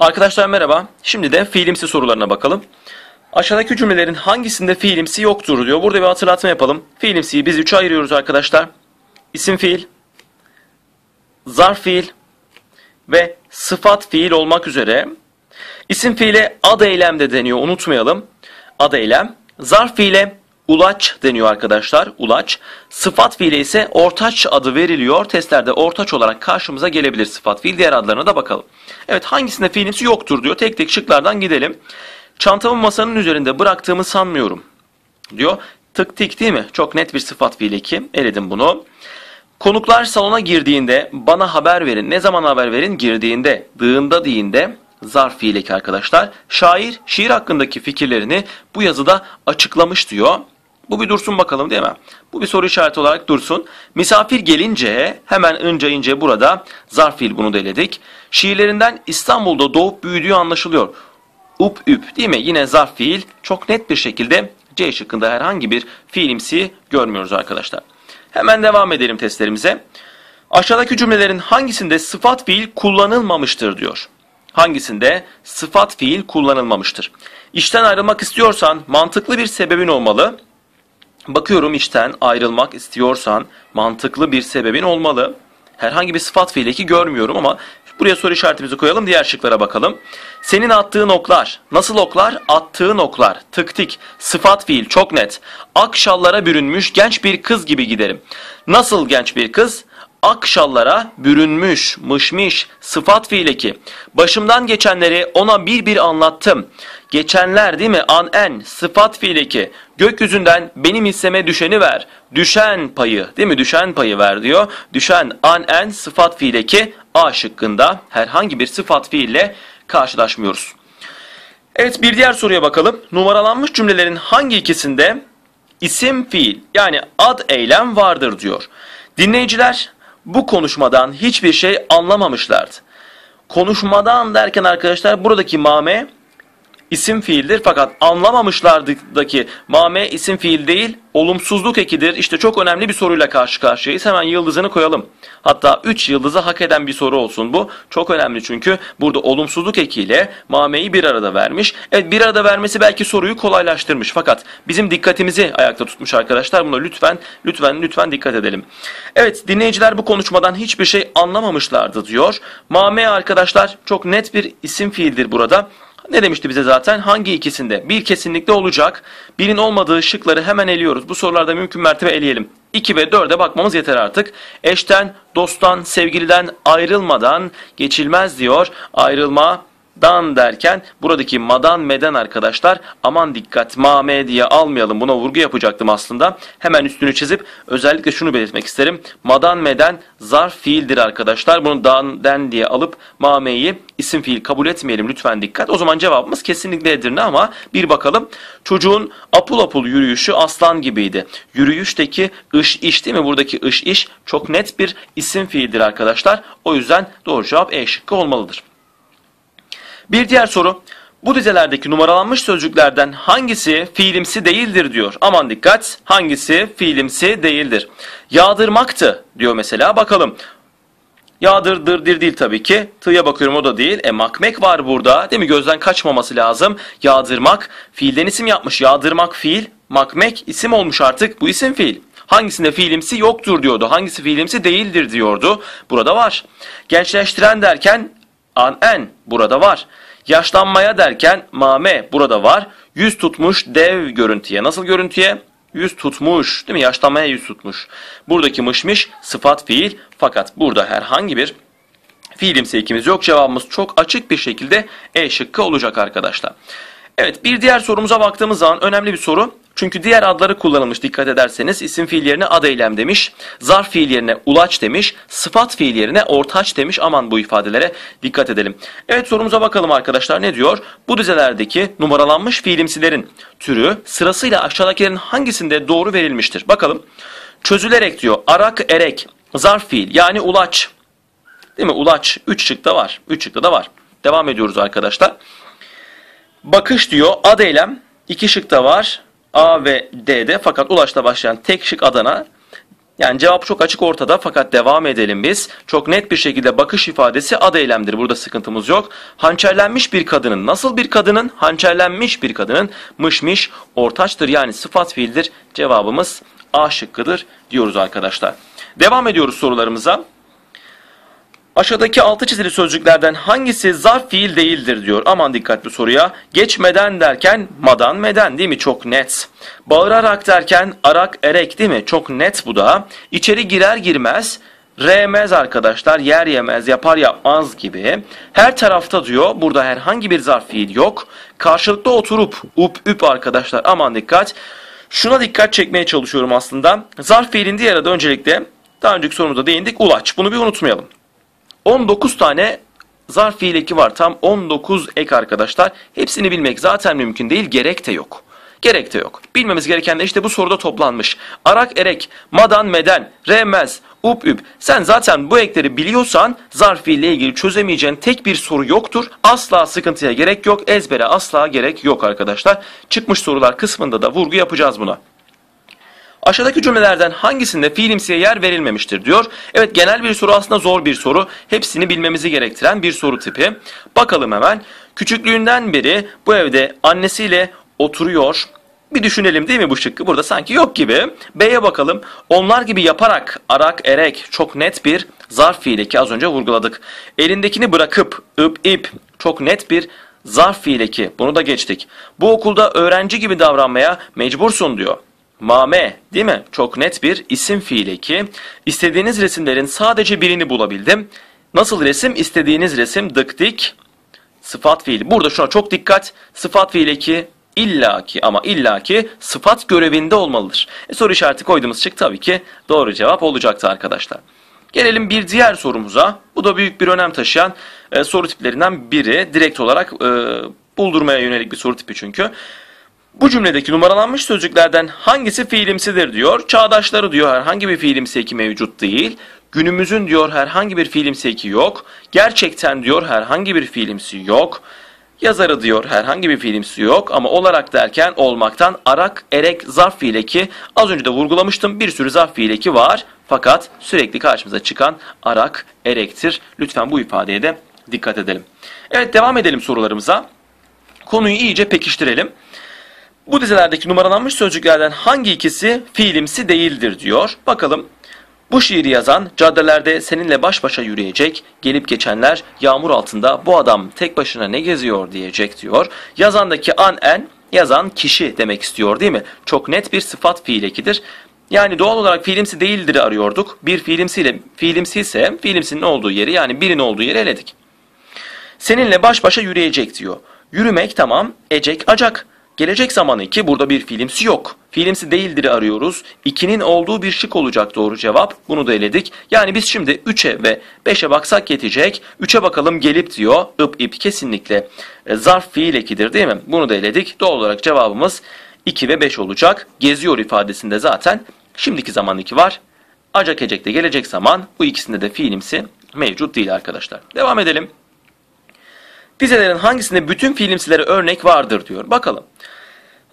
Arkadaşlar merhaba. Şimdi de fiilimsi sorularına bakalım. Aşağıdaki cümlelerin hangisinde fiilimsi yoktur diyor. Burada bir hatırlatma yapalım. Fiilimsiyi biz üçe ayırıyoruz arkadaşlar. İsim fiil, zarf fiil ve sıfat fiil olmak üzere. İsim fiile ad eylem de deniyor unutmayalım. Ad eylem. Zarf fiile ulaç deniyor arkadaşlar. Ulaç. Sıfat fiile ise ortaç adı veriliyor. Testlerde ortaç olarak karşımıza gelebilir sıfat fiil. Diğer adlarına da bakalım. Evet hangisinde fiilimsi yoktur diyor. Tek tek şıklardan gidelim. Çantamı masanın üzerinde bıraktığımı sanmıyorum diyor. Tık tik değil mi? Çok net bir sıfat fiil eki. Eledim bunu. Konuklar salona girdiğinde bana haber verin. Ne zaman haber verin? Girdiğinde, dığında deyinde zarf fiil eki arkadaşlar. Şair şiir hakkındaki fikirlerini bu yazıda açıklamış diyor. Bu bir dursun bakalım değil mi? Bu bir soru işareti olarak dursun. Misafir gelince hemen ince ince burada zarf fiil bunu da eledik. Şiirlerinden İstanbul'da doğup büyüdüğü anlaşılıyor. Up üp değil mi? Yine zarf fiil çok net bir şekilde C şıkkında herhangi bir fiilimsi görmüyoruz arkadaşlar. Hemen devam edelim testlerimize. Aşağıdaki cümlelerin hangisinde sıfat fiil kullanılmamıştır diyor. Hangisinde sıfat fiil kullanılmamıştır? İşten ayrılmak istiyorsan mantıklı bir sebebin olmalı. Bakıyorum işten ayrılmak istiyorsan mantıklı bir sebebin olmalı. Herhangi bir sıfat fiil eki görmüyorum ama buraya soru işaretimizi koyalım. Diğer şıklara bakalım. Senin attığın oklar. Nasıl oklar? Attığın oklar. Tık tik. Sıfat fiil çok net. Akşallara bürünmüş genç bir kız gibi giderim. Nasıl genç bir kız? Akşallara bürünmüş, mışmış, sıfat fiil eki. Başımdan geçenleri ona bir bir anlattım. Geçenler değil mi? An en, sıfat fiil eki. Gökyüzünden benim hisseme düşeni ver. Düşen payı değil mi? Düşen payı ver diyor. Düşen an en, sıfat fiil eki. A şıkkında herhangi bir sıfat fiille karşılaşmıyoruz. Evet bir diğer soruya bakalım. Numaralanmış cümlelerin hangi ikisinde isim fiil yani ad eylem vardır diyor. Dinleyiciler bu konuşmadan hiçbir şey anlamamışlardı. Konuşmadan derken arkadaşlar buradaki mame isim fiildir fakat anlamamışlardaki mame isim fiil değil olumsuzluk ekidir. İşte çok önemli bir soruyla karşı karşıyayız. Hemen yıldızını koyalım. Hatta 3 yıldızı hak eden bir soru olsun bu. Çok önemli çünkü burada olumsuzluk ekiyle mameyi bir arada vermiş. Evet bir arada vermesi belki soruyu kolaylaştırmış. Fakat bizim dikkatimizi ayakta tutmuş arkadaşlar. Buna lütfen lütfen lütfen dikkat edelim. Evet dinleyiciler bu konuşmadan hiçbir şey anlamamışlardı diyor. Mame arkadaşlar çok net bir isim fiildir burada. Ne demişti bize zaten? Hangi ikisinde? Bir kesinlikle olacak. Birin olmadığı şıkları hemen eliyoruz. Bu sorularda mümkün mertebe eleyelim. 2 ve 4'e bakmamız yeter artık. Eşten, dosttan, sevgiliden ayrılmadan geçilmez diyor. Ayrılma dan derken buradaki madan meden arkadaşlar aman dikkat ma me diye almayalım buna vurgu yapacaktım aslında. Hemen üstünü çizip özellikle şunu belirtmek isterim. Madan meden zarf fiildir arkadaşlar. Bunu dan den diye alıp ma me'yi isim fiil kabul etmeyelim lütfen dikkat. O zaman cevabımız kesinlikle Edirne ama bir bakalım. Çocuğun apul apul yürüyüşü aslan gibiydi. Yürüyüşteki ış iş değil mi? Buradaki ış iş çok net bir isim fiildir arkadaşlar. O yüzden doğru cevap E şıkkı olmalıdır. Bir diğer soru. Bu dizelerdeki numaralanmış sözcüklerden hangisi fiilimsi değildir diyor. Aman dikkat hangisi fiilimsi değildir. Yağdırmaktı diyor mesela bakalım. Yağdırdır dir değil tabii ki. Tı'ya bakıyorum o da değil. E makmek var burada. Değil mi? Gözden kaçmaması lazım. Yağdırmak. Fiilden isim yapmış. Yağdırmak fiil. Makmek isim olmuş artık. Bu isim fiil. Hangisinde fiilimsi yoktur diyordu. Hangisi fiilimsi değildir diyordu. Burada var. Gençleştiren derken an en burada var. Yaşlanmaya derken mame burada var. Yüz tutmuş dev görüntüye. Nasıl görüntüye? Yüz tutmuş değil mi? Yaşlanmaya yüz tutmuş. Buradaki mışmış sıfat fiil fakat burada herhangi bir fiilimsi ekimiz yok. Cevabımız çok açık bir şekilde E şıkkı olacak arkadaşlar. Evet bir diğer sorumuza baktığımız zaman önemli bir soru. Çünkü diğer adları kullanılmış dikkat ederseniz isim fiil yerine ad eylem demiş, zarf fiil yerine ulaç demiş, sıfat fiil yerine ortaç demiş. Aman bu ifadelere dikkat edelim. Evet sorumuza bakalım arkadaşlar ne diyor? Bu dizelerdeki numaralanmış fiilimsilerin türü sırasıyla aşağıdakilerin hangisinde doğru verilmiştir? Bakalım. Çözülerek diyor arak erek zarf fiil yani ulaç. Değil mi? Ulaç 3 şıkta var. 3 şıkta da var. Devam ediyoruz arkadaşlar. Bakış diyor ad eylem. 2 şıkta var. A ve D'de fakat ulaşla başlayan tek şık Adana Yani cevap çok açık ortada fakat devam edelim biz. Çok net bir şekilde bakış ifadesi ad eylemdir. Burada sıkıntımız yok. Hançerlenmiş bir kadının nasıl bir kadının? Hançerlenmiş bir kadının mışmış ortaçtır yani sıfat fiildir. Cevabımız A şıkkıdır diyoruz arkadaşlar. Devam ediyoruz sorularımıza. Aşağıdaki altı çizili sözcüklerden hangisi zarf fiil değildir diyor. Aman dikkatli soruya. Geçmeden derken madan meden değil mi? Çok net. Bağırarak derken arak erek değil mi? Çok net bu da. İçeri girer girmez remez arkadaşlar yer yemez yapar yapmaz gibi. Her tarafta diyor burada herhangi bir zarf fiil yok. Karşılıklı oturup up üp arkadaşlar aman dikkat. Şuna dikkat çekmeye çalışıyorum aslında. Zarf fiilin diğer adı öncelikle daha önceki sorumuzda değindik ulaç. Bunu bir unutmayalım. 19 tane zarf fiil var. Tam 19 ek arkadaşlar. Hepsini bilmek zaten mümkün değil. Gerek de yok. Gerek de yok. Bilmemiz gereken de işte bu soruda toplanmış. Arak erek, madan meden, remez, up üp. Sen zaten bu ekleri biliyorsan zarf ile ilgili çözemeyeceğin tek bir soru yoktur. Asla sıkıntıya gerek yok. Ezbere asla gerek yok arkadaşlar. Çıkmış sorular kısmında da vurgu yapacağız buna. Aşağıdaki cümlelerden hangisinde fiilimsiye yer verilmemiştir diyor. Evet genel bir soru aslında zor bir soru. Hepsini bilmemizi gerektiren bir soru tipi. Bakalım hemen. Küçüklüğünden beri bu evde annesiyle oturuyor. Bir düşünelim değil mi bu şıkkı? Burada sanki yok gibi. B'ye bakalım. Onlar gibi yaparak, arak, erek çok net bir zarf fiili ki az önce vurguladık. Elindekini bırakıp, ıp, ip çok net bir zarf fiili ki bunu da geçtik. Bu okulda öğrenci gibi davranmaya mecbursun diyor. Mame değil mi? Çok net bir isim fiili ki istediğiniz resimlerin sadece birini bulabildim. Nasıl resim? İstediğiniz resim dık dik sıfat fiili. Burada şuna çok dikkat. Sıfat fiili ki illaki ama illaki sıfat görevinde olmalıdır. E, soru işareti koyduğumuz şık tabii ki doğru cevap olacaktı arkadaşlar. Gelelim bir diğer sorumuza. Bu da büyük bir önem taşıyan e, soru tiplerinden biri. Direkt olarak e, buldurmaya yönelik bir soru tipi çünkü. Bu cümledeki numaralanmış sözcüklerden hangisi fiilimsidir diyor. Çağdaşları diyor herhangi bir fiilimsi eki mevcut değil. Günümüzün diyor herhangi bir fiilimsi eki yok. Gerçekten diyor herhangi bir fiilimsi yok. Yazarı diyor herhangi bir fiilimsi yok ama olarak derken olmaktan arak, erek, zarf fiileki az önce de vurgulamıştım bir sürü zarf fiileki var. Fakat sürekli karşımıza çıkan arak, erektir. Lütfen bu ifadeye de dikkat edelim. Evet devam edelim sorularımıza. Konuyu iyice pekiştirelim. Bu dizelerdeki numaralanmış sözcüklerden hangi ikisi fiilimsi değildir diyor. Bakalım bu şiiri yazan caddelerde seninle baş başa yürüyecek, gelip geçenler yağmur altında bu adam tek başına ne geziyor diyecek diyor. Yazandaki an en yazan kişi demek istiyor değil mi? Çok net bir sıfat fiil ekidir. Yani doğal olarak fiilimsi değildir arıyorduk. Bir fiilimsiyle fiilimsi ise fiilimsinin olduğu yeri yani birin olduğu yeri eledik. Seninle baş başa yürüyecek diyor. Yürümek tamam, ecek, acak. Gelecek zamanı 2 burada bir fiilimsi yok. Fiilimsi değildir arıyoruz. 2'nin olduğu bir şık olacak doğru cevap. Bunu da eledik. Yani biz şimdi 3'e ve 5'e baksak yetecek. 3'e bakalım gelip diyor. ıp ip kesinlikle e, zarf fiil ekidir değil mi? Bunu da eledik. Doğal olarak cevabımız 2 ve 5 olacak. Geziyor ifadesinde zaten şimdiki zaman 2 var. Acak ecekte gelecek zaman bu ikisinde de fiilimsi mevcut değil arkadaşlar. Devam edelim. Dizelerin hangisinde bütün fiilimsilere örnek vardır diyor. Bakalım.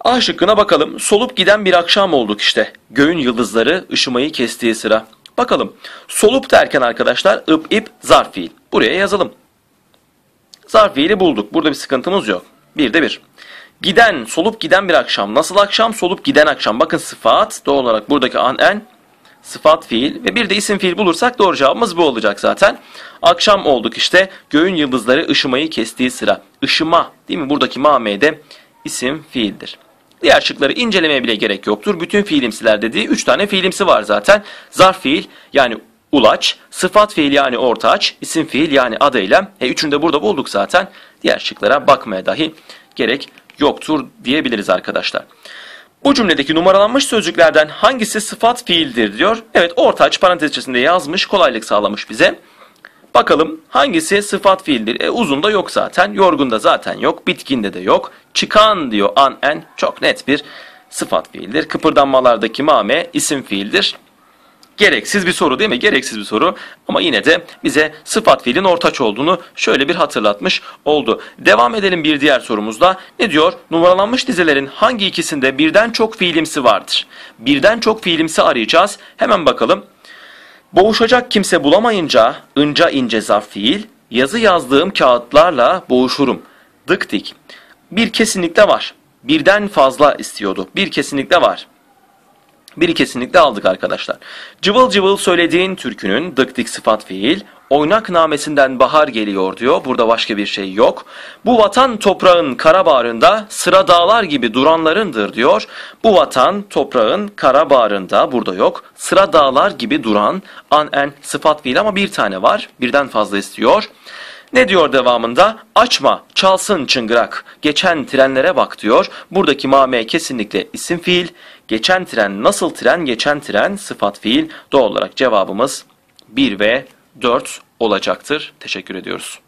A şıkkına bakalım. Solup giden bir akşam olduk işte. Göğün yıldızları ışımayı kestiği sıra. Bakalım. Solup derken arkadaşlar ıp ip zarf fiil. Buraya yazalım. Zarf fiili bulduk. Burada bir sıkıntımız yok. Bir de bir. Giden, solup giden bir akşam. Nasıl akşam? Solup giden akşam. Bakın sıfat doğal olarak buradaki an en sıfat fiil ve bir de isim fiil bulursak doğru cevabımız bu olacak zaten. Akşam olduk işte göğün yıldızları ışımayı kestiği sıra. Işıma değil mi? Buradaki mamede isim fiildir. Diğer şıkları incelemeye bile gerek yoktur. Bütün fiilimsiler dediği 3 tane fiilimsi var zaten. Zarf fiil yani ulaç, sıfat fiil yani ortaç, isim fiil yani adı eylem. E üçünü de burada bulduk zaten. Diğer şıklara bakmaya dahi gerek yoktur diyebiliriz arkadaşlar. Bu cümledeki numaralanmış sözcüklerden hangisi sıfat fiildir diyor. Evet ortaç parantez içerisinde yazmış kolaylık sağlamış bize. Bakalım hangisi sıfat fiildir? E, uzun da yok zaten. Yorgun da zaten yok. Bitkinde de yok. Çıkan diyor an en çok net bir sıfat fiildir. Kıpırdanmalardaki mame isim fiildir. Gereksiz bir soru değil mi? Gereksiz bir soru ama yine de bize sıfat fiilin ortaç olduğunu şöyle bir hatırlatmış oldu. Devam edelim bir diğer sorumuzda. Ne diyor? Numaralanmış dizelerin hangi ikisinde birden çok fiilimsi vardır? Birden çok fiilimsi arayacağız. Hemen bakalım. Boğuşacak kimse bulamayınca ınca ince zarf fiil, yazı yazdığım kağıtlarla boğuşurum. Dık dik. Bir kesinlikle var. Birden fazla istiyordu. Bir kesinlikle var. Biri kesinlikle aldık arkadaşlar. Cıvıl cıvıl söylediğin türkünün dık dik sıfat fiil, oynak namesinden bahar geliyor diyor. Burada başka bir şey yok. Bu vatan toprağın kara bağrında sıra dağlar gibi duranlarındır diyor. Bu vatan toprağın kara bağrında burada yok. Sıra dağlar gibi duran an en sıfat fiil ama bir tane var. Birden fazla istiyor. Ne diyor devamında? Açma, çalsın çıngırak. Geçen trenlere bak diyor. Buradaki mame kesinlikle isim fiil. Geçen tren nasıl tren? Geçen tren sıfat fiil. Doğal olarak cevabımız 1 ve 4 olacaktır. Teşekkür ediyoruz.